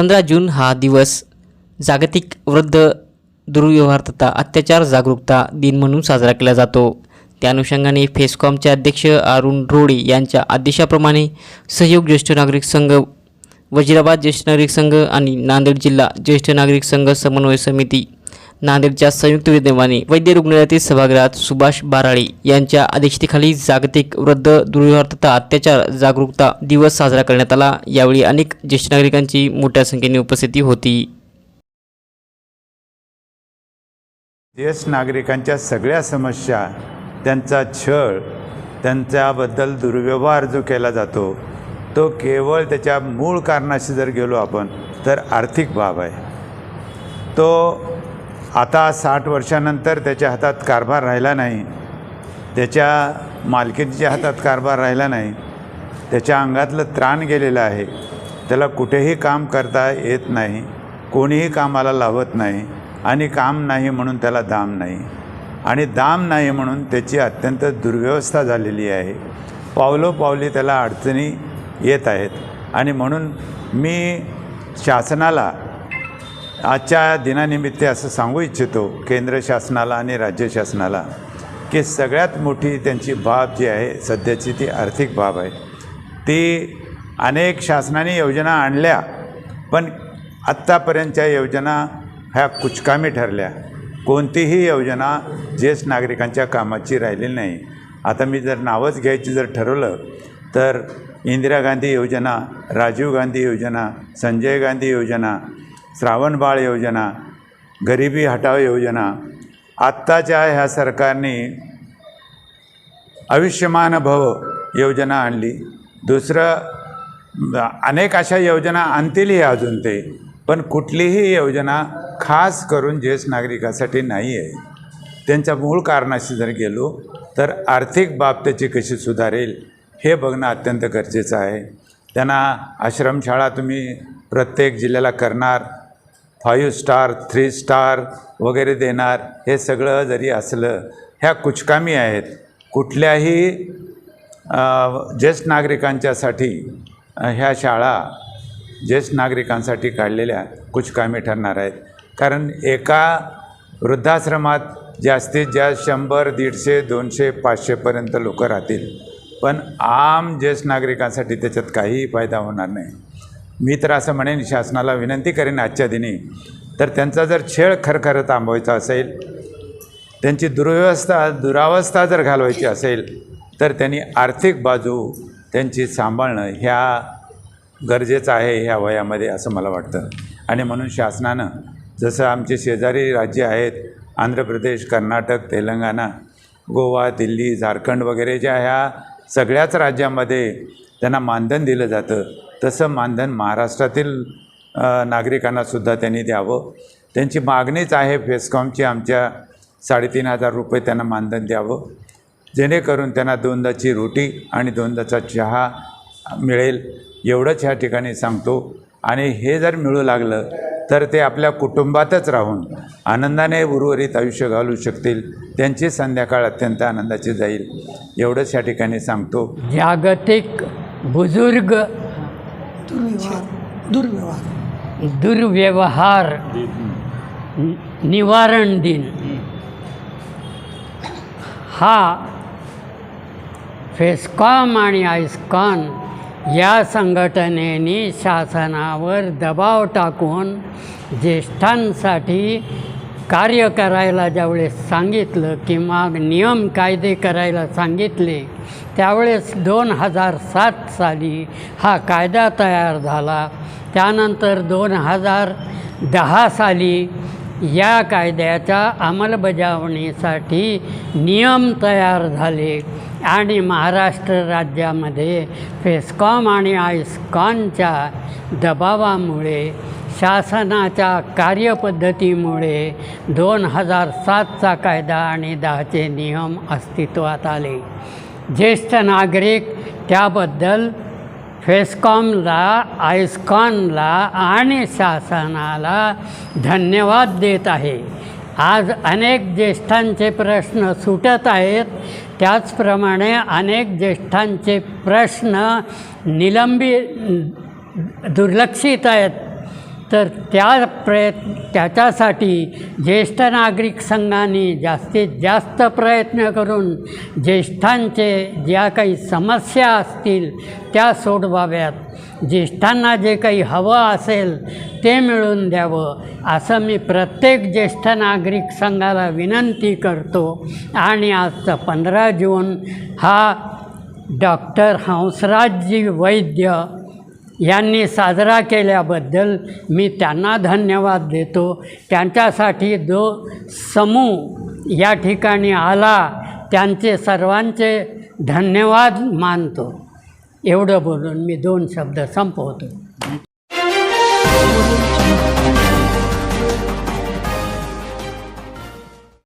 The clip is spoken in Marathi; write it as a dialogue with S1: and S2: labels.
S1: पंधरा जून हा दिवस जागतिक वृद्ध दुर्व्यवहार तथा अत्याचार जागरूकता दिन म्हणून साजरा केला जातो. त्या अनुषंगाने फेसकॉमचे अध्यक्ष अरुण रोडे यांच्या आदेशाप्रमाणे सहयोग ज्येष्ठ नागरिक संघ वजिराबाद ज्येष्ठ नागरिक संघ आणि नांदेड जिल्हा ज्येष्ठ नागरिक संघ समन्वय समिती नांदेडच्या संयुक्त विद्यमाने वैद्य रुग्णालयातील सभागृहात सुभाष बाराळे यांच्या अध्यक्षतेखाली जागतिक वृद्ध दुर्व्यवहारता अत्याचार जागरूकता दिवस साजरा करण्यात आला. यावेळी अनेक ज्येष्ठ नागरिकांची मोठ्या संख्येने उपस्थिती होती.
S2: ज्येष्ठ नागरिकांच्या सगळ्या समस्या त्यांचा छळ त्यांच्याबद्दल दुर्व्यवहार जो केला जातो तो केवळ त्याच्या मूळ कारणाशी जर गेलो आपण तर आर्थिक बाब आहे. तो आता साठ वर्षानंतर त्याच्या हातात कारभार राहिला नाही. त्याच्या मालकीच्या हातात कारभार राहिला नाही. त्याच्या अंगातलं त्राण गेलेलं आहे. त्याला कुठेही काम करता येत नाही. कोणीही कामाला लावत नाही. आणि काम नाही म्हणून त्याला दाम नाही. आणि दाम नाही म्हणून त्याची अत्यंत दुर्व्यवस्था झालेली आहे. पावलोपावली त्याला अडचणी येत आहेत. आणि म्हणून मी शासनाला आजच्या दिनानिमित्त असं सांगू इच्छितो केंद्र शासनाला आणि राज्य शासनाला की सगळ्यात मोठी त्यांची बाब जी आहे सध्याची ती आर्थिक बाब आहे. ती अनेक शासनाने योजना आणल्या पण आत्तापर्यंतच्या योजना ह्या कुचकामी ठरल्या. कोणतीही योजना ज्येष्ठ नागरिकांच्या कामाची राहिलेली नाही. आता मी जर नावच घ्यायची जर ठरवलं तर इंदिरा गांधी योजना राजीव गांधी योजना संजय गांधी योजना श्रावणबाळ योजना गरिबी हटाव योजना आत्ताच्या ह्या सरकारने आयुष्यमान भव योजना आणली. दुसरं अनेक अशा योजना आणतीलही अजून ते पण कुठलीही योजना खास करून ज्येष्ठ नागरिकासाठी नाही आहे त्यांच्या मूळ कारणाशी जर गेलो तर आर्थिक बाब त्याची कशी सुधारेल हे बघणं अत्यंत गरजेचं आहे. त्यांना आश्रमशाळा तुम्ही प्रत्येक जिल्ह्याला करणार फाईव्ह स्टार थ्री स्टार वगैरे देणार. हे सगळं जरी असलं ह्या कुचकामी आहेत. कुठल्याही ज्येष्ठ नागरिकांच्यासाठी ह्या शाळा ज्येष्ठ नागरिकांसाठी काढलेल्या कुचकामी ठरणार आहेत. कारण एका वृद्धाश्रमात जास्तीत जास्त शंभर दीडशे दोनशे पाचशेपर्यंत लोक राहतील. पण आम ज्येष्ठ नागरिकांसाठी त्याच्यात काहीही फायदा होणार नाही. मी तर असं म्हणेन शासनाला विनंती करेन आजच्या दिनी. तर त्यांचा जर छेळ खरखरं थांबवायचा असेल त्यांची दुर्व्यवस्था दुरावस्था जर घालवायची असेल तर त्यांनी आर्थिक बाजू त्यांची सांभाळणं ह्या गरजेचं आहे ह्या वयामध्ये असं मला वाटतं. आणि म्हणून शासनानं जसं आमचे शेजारी राज्य आहेत आंध्र प्रदेश कर्नाटक तेलंगणा गोवा दिल्ली झारखंड वगैरे ज्या ह्या सगळ्याच राज्यामध्ये त्यांना मानधन दिलं जातं. तसं मानधन महाराष्ट्रातील नागरिकांनासुद्धा त्यांनी द्यावं. त्यांची मागणीच आहे फेसकॉमची आमच्या साडेतीन हजार रुपये त्यांना मानधन द्यावं. जेणेकरून त्यांना दोनदाची रोटी आणि दोनदाचा चहा मिळेल. एवढंच ह्या ठिकाणी सांगतो. आणि हे जर मिळू लागलं तर ते आपल्या कुटुंबातच राहून आनंदाने उर्वरित आयुष्य घालू शकतील. त्यांची संध्याकाळ अत्यंत आनंदाची जाईल. एवढंच ह्या ठिकाणी सांगतो.
S3: जागतिक बुजुर्ग
S4: दुर्व्यवहार दुर्व्यवहार.
S3: दुर्व्यवहार निवारण दिन. हा फेस्कॉम आणि आयस्कॉन या संघटनेने शासनावर दबाव टाकून ज्येष्ठांसाठी कार्य करायला ज्यावेळेस सांगितलं किंवा नियम कायदे करायला सांगितले त्यावेळेस दोन हजार सात साली हा कायदा तयार झाला. त्यानंतर दोन हजार दहा साली या कायद्याच्या अंमलबजावणीसाठी नियम तयार झाले आणि महाराष्ट्र राज्यामध्ये फेस्कॉम आणि आयस्कॉनच्या दबावामुळे शासनाच्या कार्यपद्धतीमुळे दोन हजार सातचा कायदा आणि दहाचे नियम अस्तित्वात आले. ज्येष्ठ नागरिक त्याबद्दल फेस्कॉमला आयस्कॉनला आणि शासनाला धन्यवाद देत आहे. आज अनेक ज्येष्ठांचे प्रश्न सुटत आहेत. त्याचप्रमाणे अनेक ज्येष्ठांचे प्रश्न निलंबी दुर्लक्षित आहेत. तर त्या प्रयत् त्याच्यासाठी ज्येष्ठ नागरिक संघाने जास्तीत जास्त प्रयत्न करून ज्येष्ठांचे ज्या काही समस्या असतील त्या सोडवाव्यात. ज्येष्ठांना जे काही हवं असेल ते मिळून द्यावं असं मी प्रत्येक ज्येष्ठ नागरिक संघाला विनंती करतो. आणि आजचा पंधरा जून हा डॉक्टर हंसराजजी वैद्य यांनी साजरा केल्याबद्दल मी त्यांना धन्यवाद देतो. त्यांच्यासाठी जो समूह या ठिकाणी आला त्यांचे सर्वांचे धन्यवाद मानतो. एवढं बोलून मी दोन शब्द संपवतो.